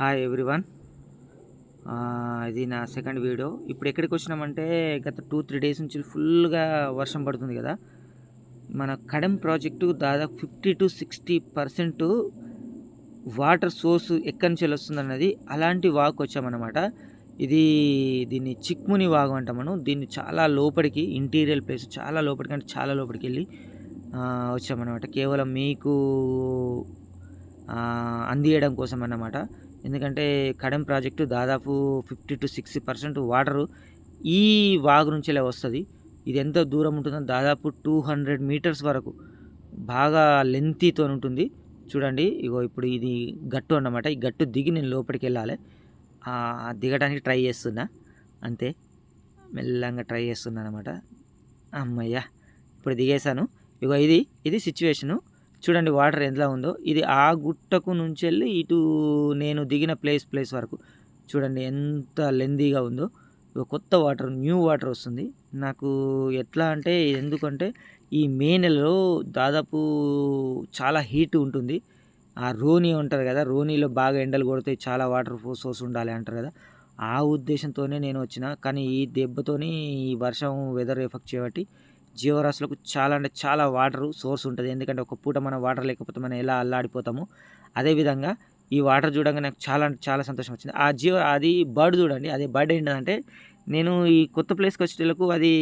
Hi everyone ఇది నా second video ఇప్పుడు ఎక్కడికి వచ్చినామంటే గత టూ త్రీ డేస్ నుంచి ఫుల్గా వర్షం పడుతుంది కదా. మన కడెం ప్రాజెక్టు దాదాపు fifty to sixty percent water source ఎక్కడి నుంచి వస్తుంది అన్నది అలాంటి వాక్ వచ్చామన్నమాట. ఇది దీన్ని చిక్ముని వాగు అంటాం మనం. దీన్ని చాలా లోపలికి ఇంటీరియర్ ప్లేస్ చాలా లోపలికి అంటే చాలా లోపలికి వెళ్ళి వచ్చామన్నమాట. కేవలం మీకు అందియడం కోసం అన్నమాట ఎందుకంటే కడెం ప్రాజెక్టు దాదాపు fifty to sixty percent water ఈ వాగు నుంచిలే వస్తుంది. ఇది ఎంత దూరం ఉంటుందో దాదాపు టూ హండ్రెడ్ మీటర్స్ వరకు బాగా లెంతీతో ఉంటుంది. చూడండి ఇగో ఇప్పుడు ఇది గట్టు అన్నమాట. ఈ గట్టు దిగి నేను లోపలికి వెళ్ళాలి దిగడానికి ట్రై చేస్తున్నా. అంతే. మెల్లంగా ట్రై చేస్తున్నా అనమాట అమ్మయ్యా. ఇప్పుడు దిగేశాను. ఇగో ఇది ఇది సిచ్యువేషను. చూడండి వాటర్ ఎంత ఉందో. ఇది ఆ గుట్టకు నుంచి వెళ్ళి ఇటు నేను దిగిన ప్లేస్ ప్లేస్ వరకు. చూడండి ఎంత లెందీగా ఉందో. కొత్త వాటర్ న్యూ వాటర్ వస్తుంది. నాకు ఎట్లా అంటే ఎందుకంటే ఈ మే నెలలో దాదాపు చాలా హీట్ ఉంటుంది. ఆ రోనీ ఉంటారు కదా రోనీలో బాగా ఎండలు కొడితే చాలా వాటర్ సోర్స్ ఉండాలి అంటారు కదా. ఆ ఉద్దేశంతోనే నేను వచ్చిన. కానీ ఈ దెబ్బతోని ఈ వర్షం వెదర్ ఎఫెక్ట్ చేయబట్టి జీవరాశులకు చాలా అంటే చాలా వాటర్ సోర్స్ ఉంటుంది. ఎందుకంటే ఒక పూట మనం వాటర్ లేకపోతే మనం ఎలా అల్లాడిపోతాము అదేవిధంగా ఈ వాటర్ చూడంగా నాకు చాలా అంటే చాలా సంతోషం వచ్చింది. ఆ జీవ అది బర్డ్ చూడండి. అదే బర్డ్ ఏంటంటే నేను ఈ కొత్త ప్లేస్కి వచ్చేటకు అది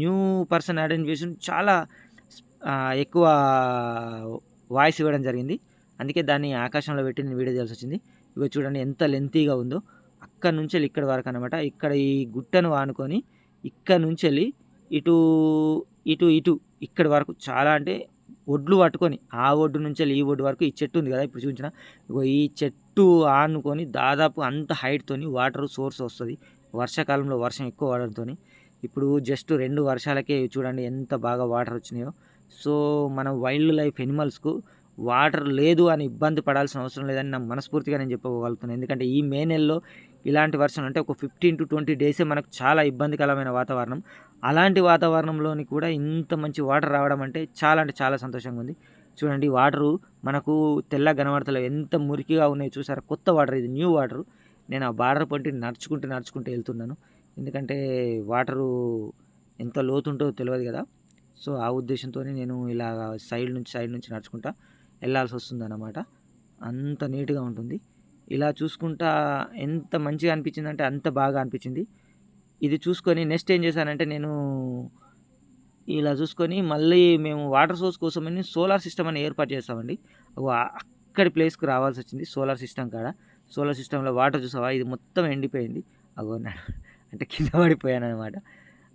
న్యూ పర్సన్ ఐడెంటిఫికేషన్ చాలా ఎక్కువ వాయిస్ ఇవ్వడం జరిగింది. అందుకే దాన్ని ఆకాశంలో పెట్టి నేను వీడియో చేయాల్సి వచ్చింది. ఇవి చూడండి ఎంత లెంతీగా ఉందో. అక్కడ నుంచి వెళ్ళి ఇక్కడ వరకు అనమాట ఇక్కడ ఈ గుట్టను ఆనుకొని ఇక్కడ నుంచి వెళ్ళి ఇటు ఇటు ఇటు ఇక్కడి వరకు చాలా అంటే ఒడ్లు పట్టుకొని ఆ ఒడ్డు నుంచి వెళ్ళి ఈ ఒడ్డు వరకు ఈ చెట్టు ఉంది కదా ఇప్పుడు చూపించిన. ఈ చెట్టు ఆనుకొని దాదాపు అంత హైట్తోని వాటర్ సోర్స్ వస్తుంది. వర్షాకాలంలో వర్షం ఎక్కువ పడడంతో ఇప్పుడు జస్ట్ రెండు వర్షాలకే చూడండి ఎంత బాగా వాటర్ వచ్చినాయో. సో మన వైల్డ్ లైఫ్ ఎనిమల్స్కు వాటర్ లేదు అని ఇబ్బంది పడాల్సిన అవసరం లేదని నా మనస్ఫూర్తిగా నేను చెప్పగలుగుతున్నాను ఎందుకంటే ఈ మే నెలలో ఇలాంటి వర్షం అంటే ఒక ఫిఫ్టీన్ టు ట్వంటీ డేసే మనకు చాలా ఇబ్బందికరమైన వాతావరణం. అలాంటి వాతావరణంలోని కూడా ఇంత మంచి వాటర్ రావడం అంటే చాలా అంటే చాలా సంతోషంగా ఉంది. చూడండి వాటరు మనకు తెల్ల కనబడతలేదు ఎంత మురికిగా ఉన్నాయి చూసారా? కొత్త వాటర్ ఇది న్యూ వాటర్ నేను ఆ బార్డర్ పంటి నడుచుకుంటూ నడుచుకుంటూ వెళ్తున్నాను. ఎందుకంటే వాటరు ఎంత లోతుంటో తెలియదు కదా. సో ఆ ఉద్దేశంతోనే నేను ఇలా సైడ్ నుంచి సైడ్ నుంచి నడుచుకుంటా. వెళ్ళాల్సి వస్తుంది అన్నమాట అంత నీట్గా ఉంటుంది. ఇలా చూసుకుంటా ఎంత మంచిగా అనిపించింది అంటే అంత బాగా అనిపించింది. ఇది చూసుకొని నెక్స్ట్ ఏం చేశానంటే నేను ఇలా చూసుకొని మళ్ళీ మేము వాటర్ సోర్స్ కోసమని సోలార్ సిస్టమ్ అని ఏర్పాటు చేస్తామండి. అక్కడి ప్లేస్కి రావాల్సి వచ్చింది సోలార్ సిస్టమ్ కాడ. సోలార్ సిస్టంలో వాటర్ చూసావా? ఇది మొత్తం ఎండిపోయింది. అగో అంటే కింద పడిపోయాను అనమాట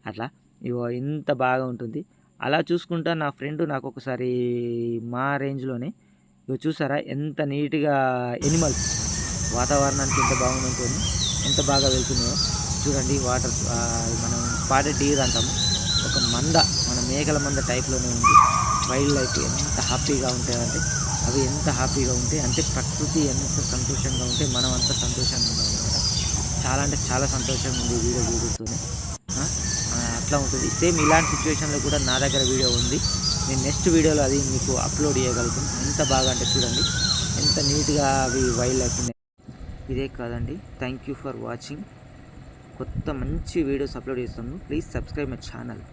అట్లా ఇగో ఇంత బాగా ఉంటుంది. అలా చూసుకుంటా నా ఫ్రెండ్ నాకు ఒకసారి మా రేంజ్లోనే. ఇగో చూసారా? ఎంత నీట్గా ఎనిమల్స్ వాతావరణానికి ఎంత బాగుందంతో ఎంత బాగా వెళ్తున్నాయో. చూడండి వాటర్ మనం స్పాటెడ్ డీర్ అంటాము. ఒక మంద మన మేకల మంద టైప్లోనే ఉంది. వైల్డ్ లైఫ్ ఎంత హ్యాపీగా ఉంటాయంటే అవి ఎంత హ్యాపీగా ఉంటాయి అంటే ప్రకృతి ఎంత సంతోషంగా ఉంటే మనం అంత సంతోషంగా ఉంటాం అనమాట చాలా అంటే చాలా సంతోషంగా ఉంది వీడియో చూడుతూనే అట్లా ఉంటుంది. సేమ్ ఇలాంటి సిచ్యువేషన్లో కూడా నా దగ్గర వీడియో ఉంది. నేను నెక్స్ట్ వీడియోలో అది మీకు అప్లోడ్ చేయగలుగుతాను. ఎంత బాగా అంటే చూడండి ఎంత నీట్గా అవి వైల్డ్ లైఫ్ ఉన్నాయి ఇదే కాదండి. థ్యాంక్ యూ ఫర్ వాచింగ్ కొత్త మంచి వీడియోస్ అప్లోడ్ చేస్తాను ప్లీజ్ సబ్స్క్రైబ్ మై ఛానల్